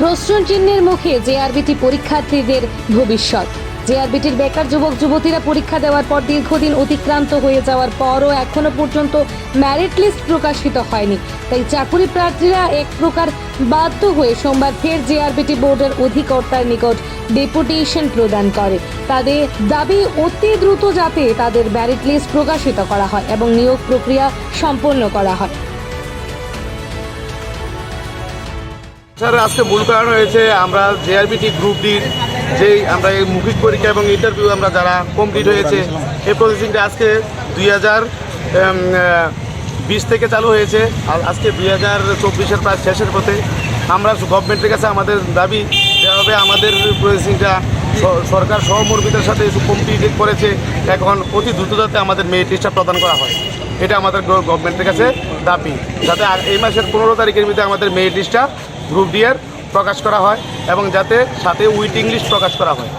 প্রশ্ন চিহ্নের মুখে জেআরবিটি পরীক্ষার্থীদের ভবিষ্যৎ। জেআরবিটির বেকার যুবক, যুবতীরা পরীক্ষা দেওয়ার পর দীর্ঘদিন অতিক্রান্ত হয়ে যাওয়ার পরও এখনও পর্যন্ত ম্যারিট লিস্ট প্রকাশিত হয়নি। তাই চাকুরি প্রার্থীরা এক প্রকার বাধ্য হয়ে সোমবার ফের জেআরবিটি বোর্ডের অধিকর্তার নিকট ডেপুটেশন প্রদান করে। তাদের দাবি, অতি দ্রুত যাতে তাদের ম্যারিট লিস্ট প্রকাশিত করা হয় এবং নিয়োগ প্রক্রিয়া সম্পন্ন করা হয়। স্যার, আজকে ভুল কারণ হয়েছে। আমরা জেআরবিটি গ্রুপ ডির যেই আমরা এই মুখিক পরীক্ষা এবং ইন্টারভিউ আমরা যারা কমপ্লিট হয়েছে, এই প্রসেসিংটা আজকে দুই হাজার বিশ থেকে চালু হয়েছে। আর আজকে দুই হাজার চব্বিশের প্রায় শেষের পথে আমরা গভর্নমেন্টের কাছে আমাদের দাবি, যেভাবে আমাদের প্রসেসিংটা সরকার সহমর্মীদের সাথে কমপ্লিট করেছে, এখন অতি দ্রুত যাতে আমাদের মেরিট লিস্টটা প্রদান করা হয়। এটা আমাদের গভর্নমেন্টের কাছে দাবি। যাতে এই মাসের পনেরো তারিখের ভিতরে আমাদের মেরিট লিস্টটা গ্রুপ ডিয়ের প্রকাশ করা হয় এবং যাতে সাথে উইটিং লিস্ট প্রকাশ করা হয়।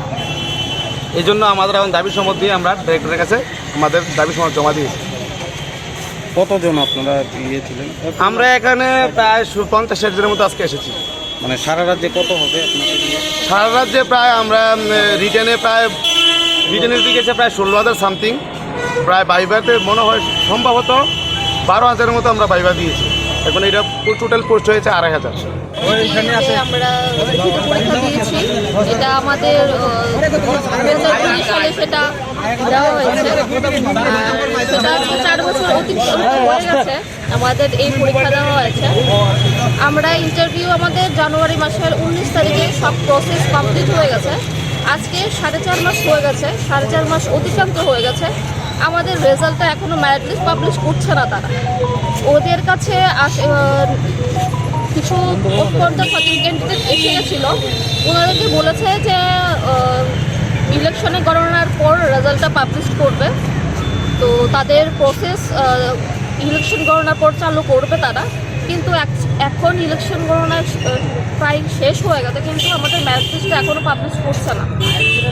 এই জন্য আমাদের এখন দাবি সমত দিয়ে আমরা ডিরেক্টরের কাছে আমাদের দাবি সমত জমা দিয়েছি। কতজন আপনারা গিয়েছিলেন আমরা এখানে প্রায় পঞ্চাশ ষাট জনের মতো আজকে এসেছি। মানে সারা রাজ্যে কত হবে ইয়ে? সারা রাজ্যে প্রায় আমরা রিটেনে প্রায় রিটেনের দিকে গেছে প্রায় ষোলো হাজার সামথিং প্রায় বাইবাতে মনে হয় সম্ভবত বারো হাজারের মতো আমরা বাইবা দিয়েছি। এখন এটা টোটাল পোস্ট হয়েছে আড়াই হাজার। আমরা পরীক্ষা দিয়েছি। এটা আমাদের দুই সালে সেটা দেওয়া হয়েছে। সেটা চার বছর অতিক্রম হয়ে গেছে। আমাদের এই পরীক্ষা দেওয়া হয়েছে। আমরা ইন্টারভিউ আমাদের জানুয়ারি মাসের উনিশ তারিখে সব প্রসেস কমপ্লিট হয়ে গেছে। আজকে সাড়ে চার মাস হয়ে গেছে, সাড়ে চার মাস অতিক্রান্ত হয়ে গেছে। আমাদের রেজাল্টটা এখনও ম্যারিট লিস্ট পাবলিশ করছে না তারা। ওদের কাছে কিছু সঠিক ক্যান্ডিডেট এসে গেছিল। ওনাদেরকে বলেছে যে ইলেকশনে গণনার পর রেজাল্টটা পাবলিশ করবে। তো তাদের প্রসেস ইলেকশন গণনার পর চালু করবে তারা। কিন্তু এখন ইলেকশন গণনা প্রায় শেষ হয়ে গেছে, কিন্তু আমাদের ম্যাচ লিস্টটা এখনও পাবলিশ করছে না।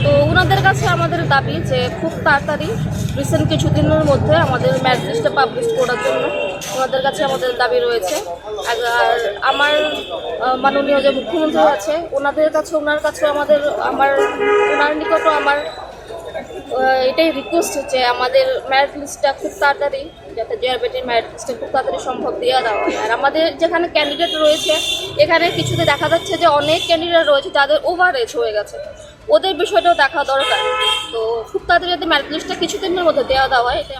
তো ওনাদের কাছে আমাদের দাবি যে খুব তাড়াতাড়ি রিসেন্ট কিছুদিনের মধ্যে আমাদের ম্যাচ লিস্টটা পাবলিশ করার জন্য ওনাদের কাছে আমাদের দাবি রয়েছে। আর আমার মাননীয় যে মুখ্যমন্ত্রী আছে ওনাদের কাছে ওনার কাছে আমাদের, আমার ওনার নিকটও আমার এটাই রিকোয়েস্ট হচ্ছে, আমাদের ম্যারিট লিস্টটা খুব তাড়াতাড়ি, যাতে জেআরবেটির ম্যারিট লিস্টটা খুব তাড়াতাড়ি সম্ভব দেওয়া দেওয়া হয়। আর আমাদের যেখানে ক্যান্ডিডেট রয়েছে, এখানে কিছুতে দেখা যাচ্ছে যে অনেক ক্যান্ডিডেট রয়েছে যাদের ওভার এজ হয়ে গেছে। ওদের বিষয়টাও দেখা দরকার। তো খুব তাড়াতাড়ি যাতে ম্যারিট লিস্টটা কিছুদিনের মধ্যে দেওয়া দেওয়া হয়, এটা